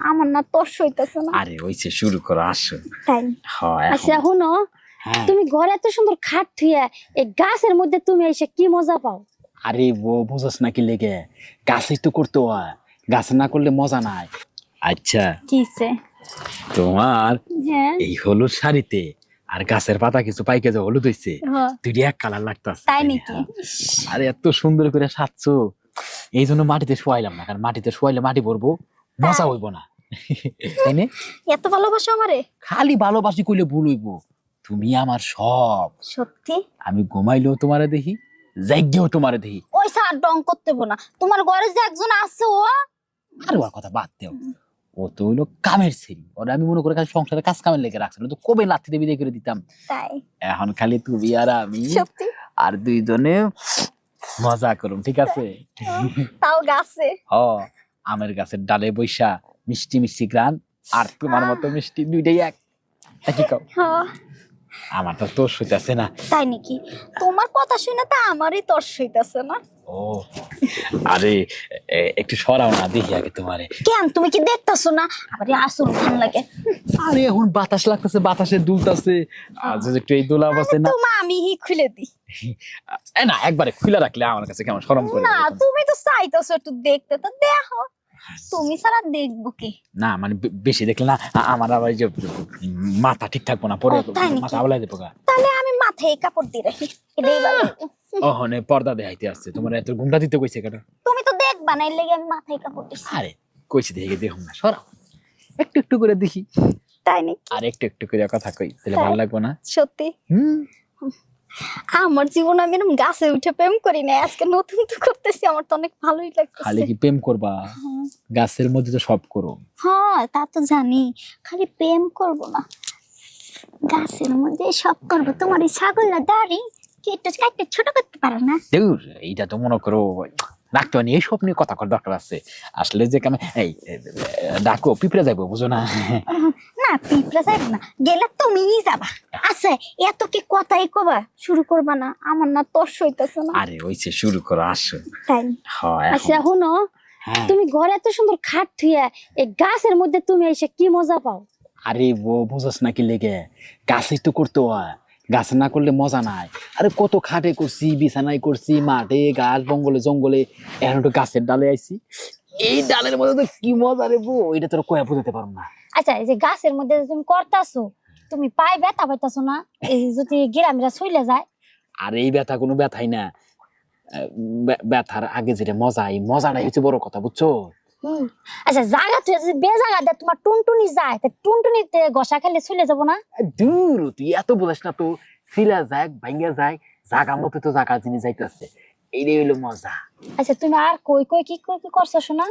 আমার না তোর সইতেছে না। আরে ওইছে শুরু করো আসো। তাই। হয় আচ্ছা শুনো হ্যাঁ। তুমি ঘরে এত সুন্দর খাট থুয়ে এই গাছের মধ্যে তুমি এসে কি মজা পাও? আরে ও বুঝস নাকি লেগে? গাছই তো করতে হয়। গাছ না করলে মজা নাই। আচ্ছা। কিসে তোমার হ্যাঁ। এই হলুদ শাড়িতে আর গাছের পাতা কিছু পাইকে যে হলুদ হইছে হ্যাঁ, দুইটি এক কালার লাগতাছে। তাই নাকি? আরে এত সুন্দর করে সাজছো। এই জন্য মাটিতে শোয়াইলাম না কারণ মাটিতে শোয়াইলে মাটি ভরবো। মজা হইব না। তাই না? এত ভালোবাসো আমারে? খালি ভালোবাসি কইলে ভুল হইব। তুমি আমার সব। সত্যি? আমি ঘুমাইলেও তোমারে দেখি জাগ্যেও তোমারে দেখি। ওই সার ডং করতে না। তোমার ঘরে যে একজন আছে ও? আর ওর কথা বাদ দেও। ও তো হইল কামের ছেড়ি ওরা আমি মনে করে খালি সংসারে কাজ কামের লেগে রাখছিল তো কবে লাথিতে বিদায় করে দিতাম। তাই। এখন খালি তুমি আর আমি সত্যি? আর দুইজনে মজা করুম ঠিক আছে? তাও গাছে? হ। আমের গাছের ডালে বৈশা মিষ্টি মিষ্টি গ্রান আর তোমার মতো মিষ্টি দুইটাই এক। কও? হ্যাঁ, আমার তো তোর সইতাছে না। তাই নাকি? তোমার কথা শুনে তো আমারই তোর সইতেছে না। ও আরে একটু সরাও না দেখি আগে তোমারে। কেন? তুমি কি দেখতেছো না? আবার আসল ভালো লাগে। আরে এখন বাতাস লাগতেছে বাতাসে দুলতাছে। আর একটু এই দোলা বসে না। তোমা আমি হি খুলে এ না একবারে খুলে রাখলে আমার কাছে কেমন শরম করে না তুমি তো চাইতেছো একটু দেখতে তো দেখো। তুমি ছাড়া দেখব কি? না মানে বেশি দেখলে না আমার আবার যে মাথা ঠিক থাকব না পরে মাথা আবলাই দেবো তাহলে আমি মাথায় কাপড় দিয়ে রাখি পর্দা দেখাইতে আসছে তোমার এত ঘুমটা দিতে কইছে কেন? তুমি তো দেখবা না এর লেগে আমি মাথায় কাপড় দিছি। আরে কইছি দেখে দেখুন না সরাও। একটু একটু করে দেখি। তাই নাকি? আর একটু একটু করে কথা কই তাহলে ভালো লাগবে না। সত্যি? হুম। আমার জীবন আমি এরকম গাছে উঠে প্রেম করি না আজকে নতুন তো করতেছি আমার তো অনেক ভালোই খালি কি প্রেম করবা? হ্যাঁ। গাছের মধ্যে তো সব করো। হ্যাঁ তা তো জানি খালি প্রেম করব না। গাছের মধ্যে সব করব তোমার এই দাড়ি কেটে কাটতে ছোট করতে পারো না? দূর এইটা তো মনে করো রাখতে হয় এইসব নিয়ে কথা করার দরকার আছে। আসলে যে কেন এই ডাকো পিঁপড়ে যাইবো বুঝো না? না পিঁপড়া যাইব না গেলে তুমিই যাবা। আচ্ছা এত কি কথাই কবা শুরু করবা না আমার না তোর সইতেছে না। আরে ওইছে শুরু করো আসো। তাই? হয় আচ্ছা শুনো হ্যাঁ। তুমি ঘরে এত সুন্দর খাট থুয়ে এই গাছের মধ্যে তুমি এসে কি মজা পাও? আরে ও বুঝস নাকি লেগে গাছই তো করতে হয় গাছ না করলে মজা নাই। আরে কত খাটে করছি বিছানায় করছি মাঠে গাছ জঙ্গলে জঙ্গলে এখন একটু গাছের ডালে আইছি। এই ডালের মধ্যে তো কি মজা রে বউ এটা তোর কয়া বুঝতে পারব না। আচ্ছা এই যে গাছের মধ্যে তুমি করতাছো তুমি পাই ব্যথা পাইতাছো না? এই যদি গিরামিরা সইলে যায়? আর এই ব্যথা কোনো ব্যথাই না। ব্যথার আগে যেটা মজা এই মজাটাই হচ্ছে বড় কথা বুঝছ। আচ্ছা জায়গা তুই যদি বে জায়গা দে তোমার টুনটুনি যায় তা টুনটুনিতে ঘষা খেলে চলে যাব না? দূর তুই এত বোঝাস না তো সিলা যায় ভাঙ্গা যায় জাগা মতো তো জাগা জিনিস যাইতেছে। এইটাই হইল মজা। আচ্ছা তুমি আর কই কই কি কই কি করছ শোনা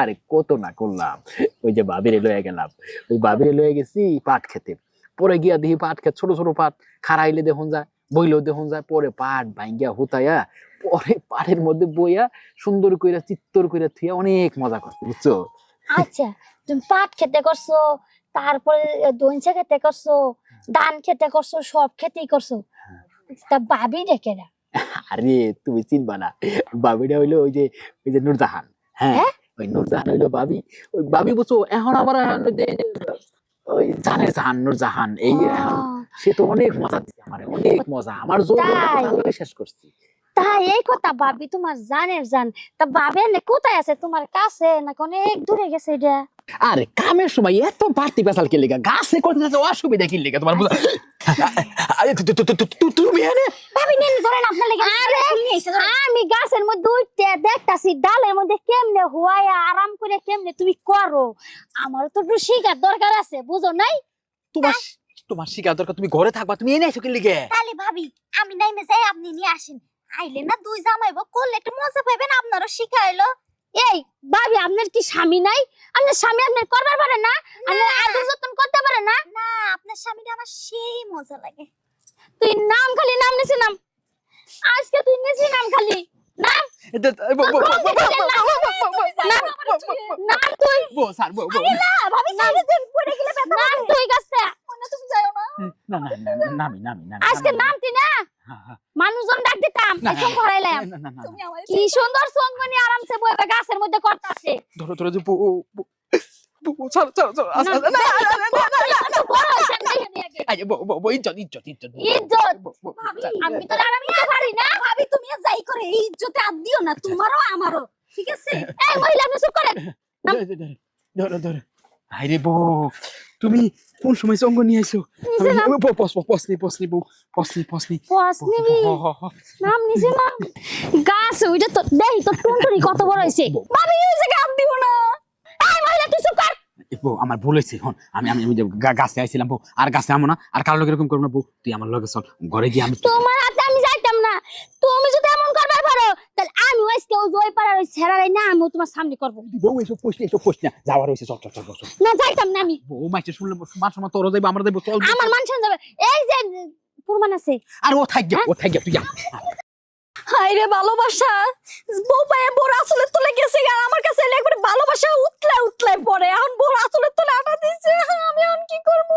আরে কত না করলাম। ওই যে বাবিরে লয়ে গেলাম। ওই বাবিরে লয়ে গেছি পাট খেতে। পরে গিয়া দেখি পাট খেত ছোট ছোট পাট। খারাইলে দেখুন যায় বইলেও দেখুন যায় পরে পাট ভাঙ্গিয়া হুতাইয়া পরে পাটের মধ্যে বইয়া সুন্দর কইরা চিত্তর কইরা থুইয়া অনেক মজা করছে বুঝছ? আচ্ছা তুমি পাট খেতে করছ তারপরে দইনছা খেতে করছ ধান খেতে করছ সব খেতেই করছ। তা বাবি রেখে না আরে তুমি চিনবা না। বাবিটা হইল ওই যে ওই যে নুরজাহান। হ্যাঁ হ্যাঁ? ওই নুরজাহান হইল বাবি। ওই বাবি বুঝছ এখন আবার ওই জানের জাহান নুরজাহান। এই সে তো অনেক মজা দিচ্ছে আমার অনেক মজা। আমার জোর? শেষ করছি। তাই এই কথা ভাবি তোমার জানের জান। তা ভাবে নে কোথায় আছে? তোমার কাছে নাকি অনেক দূরে গেছে এটা? আরে কামের সময় এত বাড়তি পেশাল কে লেগা গাছে করতে যাচ্ছে অসুবিধা কি লেগা তোমার বুঝা আরে তুমি এনে ভাবি নেন ধরেন আপনার লাগে আরে আমি গাছের মধ্যে উঠতে দেখতাছি ডালের মধ্যে কেমনে হুয়ায়া আরাম করে কেমনে তুমি করো। আমার তো একটু শিখার দরকার আছে বুঝো নাই? তোমার তোমার শিকার দরকার তুমি ঘরে থাকবা তুমি এনে আইছো কি লেগে তাহলে ভাবি আমি নাইমে যাই আপনি নিয়ে আসেন। আইলে না দুই জামাইবো করলে একটু মজা পাইবেন আপনারও শিখাইলো এই ভাবি আপনার কি স্বামী নাই আপনার স্বামী আপনার করবার পারে না আপনার আদর যত্ন করতে পারে না না আপনার স্বামীটা আমার সেই মজা লাগে তুই নাম খালি নাম নিছি নাম আজকে তুই নিছি নাম খালি নাম নাম তুই স্যার না ভাবি সাইডে তুই পড়ে গেলে ব্যথা নাম তুই কাছে তুমি যাও না না না না নামি নামি নামি আজকে নামতি না মানুষজন ডাক দিতাম না কি সুন্দর সঙ্গনি আরামসে বইবে গাছের মধ্যে করতাছে ধরো ধরো যে বউ- বউ- বউ ছাড়ো ছাড়ো ছাড়ো আস্তে আস্তে না না না না না না বড় হইছে, আমি দেখে নিয়ে আগে। আরে বউ বউ বউ ইজ্জত ইজ্জত ইজ্জত ইজ্জত বউ, বউ, ভাবি, ছাড়। আমি তো আর আমি পারি না ভাবি তুমি যাই করে এই ইজ্জতে আর দিও না তোমারও আমারও ঠিক আছে এই মহিলা আপনি চুপ করেন ধরো, ধরো, ধরো বউ তুমি কোন সময় সঙ্গ নিয়ে আইছো? পসনি পসনি বউ পসনি পসনি পস নিবি হ, হ, হ। নাম নিছে না গাছ ওইটা তো দেই তো টুনটুনি কত বড় হইছে ভাবি জায়গায় হাত দিও না। এই মহিলা চুপ কর। বউ আমার ভুল হয়েছে হন। আমি আমি আমি যে গাছে আইছিলাম বউ। আর গাছে আমো না আর কারও লোক এরকম করব না বউ। তুই আমার লগে চল ঘরে গিয়ে আমি তোমার হাতে আমি যাইতাম না। তুমি যদি এমন করবার পারো তাহলে আমি ছেড়ারাই না আমি তোমার সামনে করব। বউ এসব এসব না। যাওয়ার না যাইতাম না আমি। বউ মাইছে শুনলে তোর আমরা যাইবো চল। আমার মান যাবে। এই যে আছে। আর ও থাক ও থাক তুই যা। হাই রে ভালোবাসা। বউ পায়ে বোর আসলে তুলে গেছে আর আমার কাছে এলে একবারে ভালোবাসা উতলায় উতলায় পড়ে। এখন বোর আসলে তুলে আটা দিছে আমি এখন কি করব?